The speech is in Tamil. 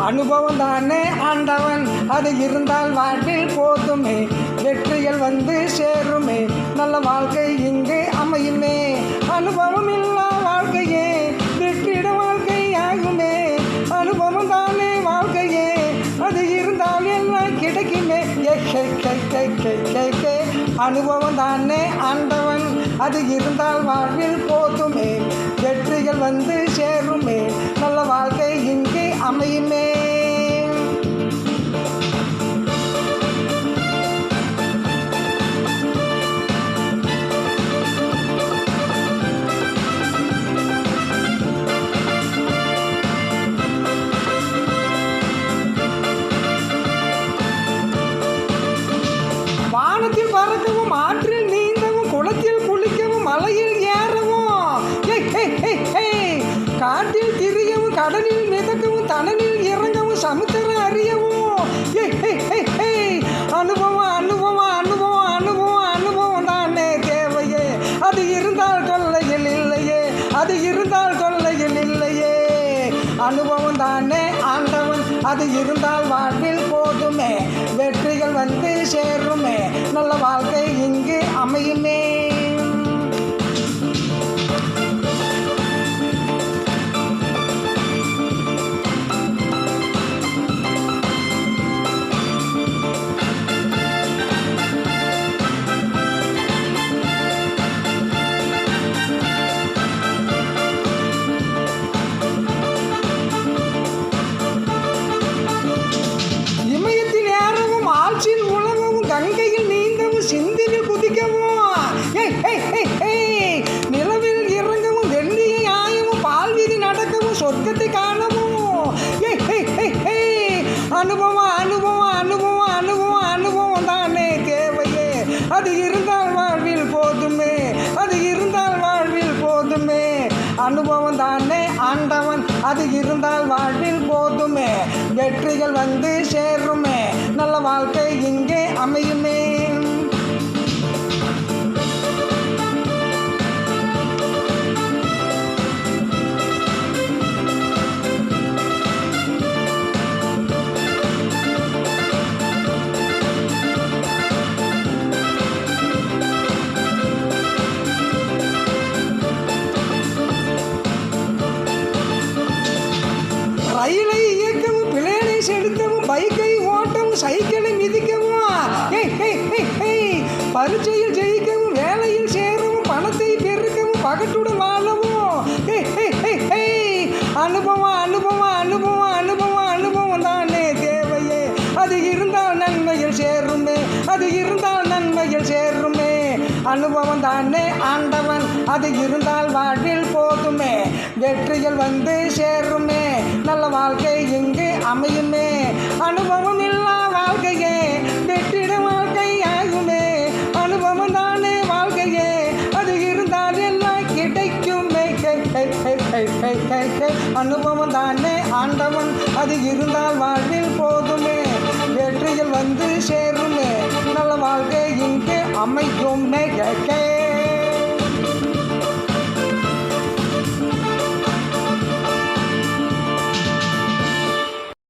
அனுபவம் தானே ஆண்டவன். அது இருந்தால் வாழ்வில் போதுமே. வெற்றிகள் வந்து சேருமே. நல்ல வாழ்க்கை இங்கு அமையுமே. அனுபவம் இல்லா வாழ்க்கையே. வெற்றிட வாழ்க்கை ஆகுமே அனுபவம் தானே வாழ்க்கையே. அது இருந்தால் எல்லாம் கிடைக்குமே. அனுபவம் தானே ஆண்டவன். அது இருந்தால் வாழ்வில் போதுமே. வெற்றி வந்து சேருமே. நல்ல வாழ்க்கை இங்கே அமையுமே. கடலில் மிதக்கவும் தனலில் இறங்கவும் சமுத்திரம் அறியவும். ஏய், அனுபவம் அனுபவம் அனுபவம் அனுபவம் அனுபவம் தானே தேவையே. அது இருந்தால் கொள்ளையில் இல்லையே. அது இருந்தால் கொள்ளையில் இல்லையே. அனுபவம் தானே ஆண்டவன். அது இருந்தால் வாழ்வில் போதுமே. வெற்றிகள் வந்து சேருமே. நல்ல வாழ்க்கை இங்கு அமையுமே. நிலவில் இறங்கவும் வெள்ளியை ஆயவும் பால்வீதி நடக்கவும் சொர்க்கத்தை காணவும். அனுபவம் அனுபவம் அனுபவம் அனுபவம் அனுபவம் தானே தேவையே. அது இருந்தால் வாழ்வில் போதுமே. அது இருந்தால் வாழ்வில் போதுமே. அனுபவம் தானே ஆண்டவன். அது இருந்தால் வாழ்வில் போதுமே. வெற்றிகள் வந்து சேருமே. நல்ல வாழ்க்கை இங்கே அமையுமே. இயக்கவும் செலுத்தவும் பைக்கை ஓட்டவும் சைக்கிளை மிதிக்கவும். பரீட்சையில் ஜெயிக்கவும் வேலையில் சேரவும் பணத்தை பெருக்கவும் பகட்டுடன் வாழவும். அனுபவம் அனுபவம் தானே ஆண்டவன். அது இருந்தால் வாழ்வில் போதுமே. வெற்றிகள் வந்து சேருமே. நல்ல வாழ்க்கை இங்கு அமையுமே. அனுபவம் இல்லா வாழ்க்கையே. வெற்றிட வாழ்க்கை ஆகுமே அனுபவம் தானே வாழ்க்கையே. அது இருந்தால் எல்லாம் கிடைக்குமே. அனுபவம் தானே ஆண்டவன். அது இருந்தால் வாழ்வில் போதுமே. வெற்றிகள் வந்து சேருமே. அமையுமே கை,